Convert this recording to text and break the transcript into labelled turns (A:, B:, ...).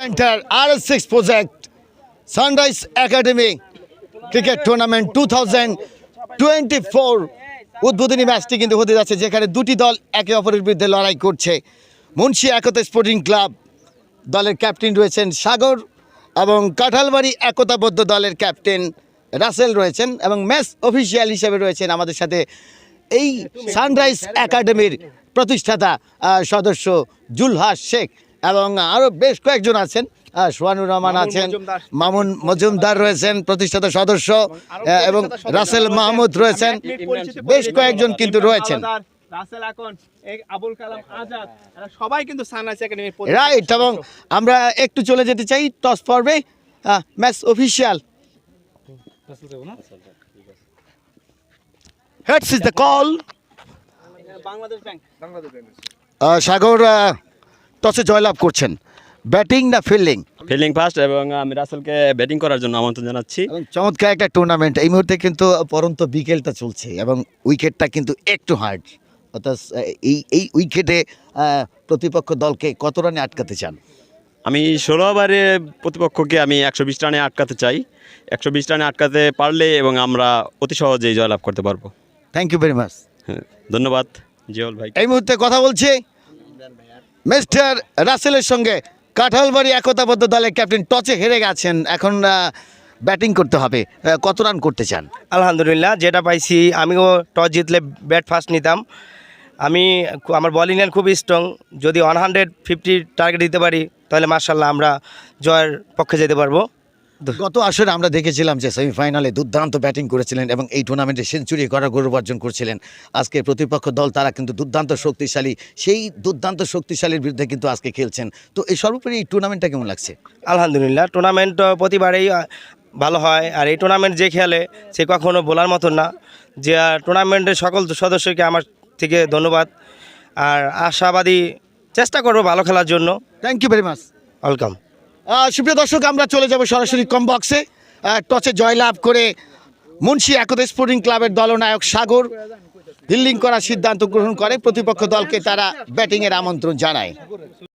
A: Centre আর S six project sunrise academy cricket tournament two thousand twenty four উদ্বোধনী ম্যাচটি কিন্তু হতে যাচ্ছে, যেখানে দুটি দল একে অপরের বিরুদ্ধে লড়াই করছে। মুন্সি একতা স্পোর্টিং ক্লাব দলের ক্যাপ্টেন রয়েছেন সাগর এবং কাঁঠালবাড়ি একতাবদ্ধ দলের ক্যাপ্টেন রাসেল রয়েছেন এবং ম্যাচ অফিসিয়াল হিসেবে রয়েছেন আমাদের সাথে এই সানরাইজ একাডেমির প্রতিষ্ঠাতা সদস্য জুলহাস শেখ। এবং আরও বেশ কয়েকজন আছেন। সোহানুর রহমান আছেন মামুন মজুমদার রয়েছেন প্রতিষ্ঠাতা সদস্য এবং রাসেল মাহমুদ রয়েছেন। বেশ কয়েকজন কিন্তু রয়েছেন।
B: রাসেল আকন আবুল কালাম আজাদ সবাই কিন্তু সানরাইজ একাডেমির
A: রাইট এবং আমরা একটু চলে যেতে চাই টস পর্বে। Match official heads is the call
B: Bangladesh bank.
A: Sagar টসে জয়লাভ করছেন। ব্যাটিং না ফিল্ডিং?
C: ফিল্ডিং ফার্স্ট এবং আমি রাসেলকে ব্যাটিং করার জন্য আমন্ত্রণ জানাচ্ছি।
A: চমৎকার একটা টুর্নামেন্ট এই মুহূর্তে কিন্তু পরন্ত বিকেলটা চলছে এবং উইকেটটা কিন্তু একটু হার্ড অর্থাৎ এই এই উইকেটে প্রতিপক্ষ দলকে কত রানে আটকাতে চান?
C: আমি ষোলো ওভারে প্রতিপক্ষকে আমি একশো বিশ রানে আটকাতে চাই। একশো বিশ রানে আটকাতে পারলে এবং আমরা অতি সহজেই জয়লাভ করতে পারব।
A: থ্যাংক ইউ ভেরি মাচ
C: হ্যাঁ, ধন্যবাদ। জিওল ভাই।
A: এই মুহূর্তে কথা বলছি। মিস্টার রাসেলের সঙ্গে কাঁঠালবাড়ি একতাবদ্ধ দলের ক্যাপ্টেন টচে হেরে গেছেন। এখন ব্যাটিং করতে হবে। কত রান করতে চান?
D: আলহামদুলিল্লাহ, যেটা পাইছি, আমিও টস জিতলে ব্যাট ফার্স্ট নিতাম। আমি আমার বলিংয়ের খুব স্ট্রং যদি ওয়ান হান্ড্রেড ফিফটি টার্গেট দিতে পারি, তাহলে মার্শাল্লাহ আমরা জয়ের পক্ষে যেতে পারব।
A: গত আসরে আমরা দেখেছিলাম যে সেমিফাইনালে দুর্দান্ত ব্যাটিং করেছিলেন এবং এই টুর্নামেন্টে সেঞ্চুরি করার গৌরব অর্জন করছিলেন। আজকে প্রতিপক্ষ দল তারা কিন্তু দুর্দান্ত শক্তিশালী। সেই দুর্দান্ত শক্তিশালীর বিরুদ্ধে কিন্তু আজকে খেলছেন। তো এই সর্বোপরি এই টুর্নামেন্টটা কেমন লাগছে?
D: আলহামদুলিল্লাহ টুর্নামেন্ট প্রতিবারেই ভালো হয়। আর এই টুর্নামেন্ট যে খেলে সে কখনো বলার মতন না। যে টুর্নামেন্টের সকল সদস্যকে আমার থেকে ধন্যবাদ। আর আশাবাদী চেষ্টা করব ভালো খেলার জন্য।
A: Thank you very much
D: welcome
A: সুপ্রিয় দর্শক, আমরা চলে যাব সরাসরি কমবক্সে টসে জয়লাভ করে মুন্সি একদে স্পোর্টিং ক্লাবের দলনায়ক সাগর। ফিল্ডিং করার সিদ্ধান্ত গ্রহণ করে প্রতিপক্ষ দলকে তারা ব্যাটিংয়ের আমন্ত্রণ জানায়।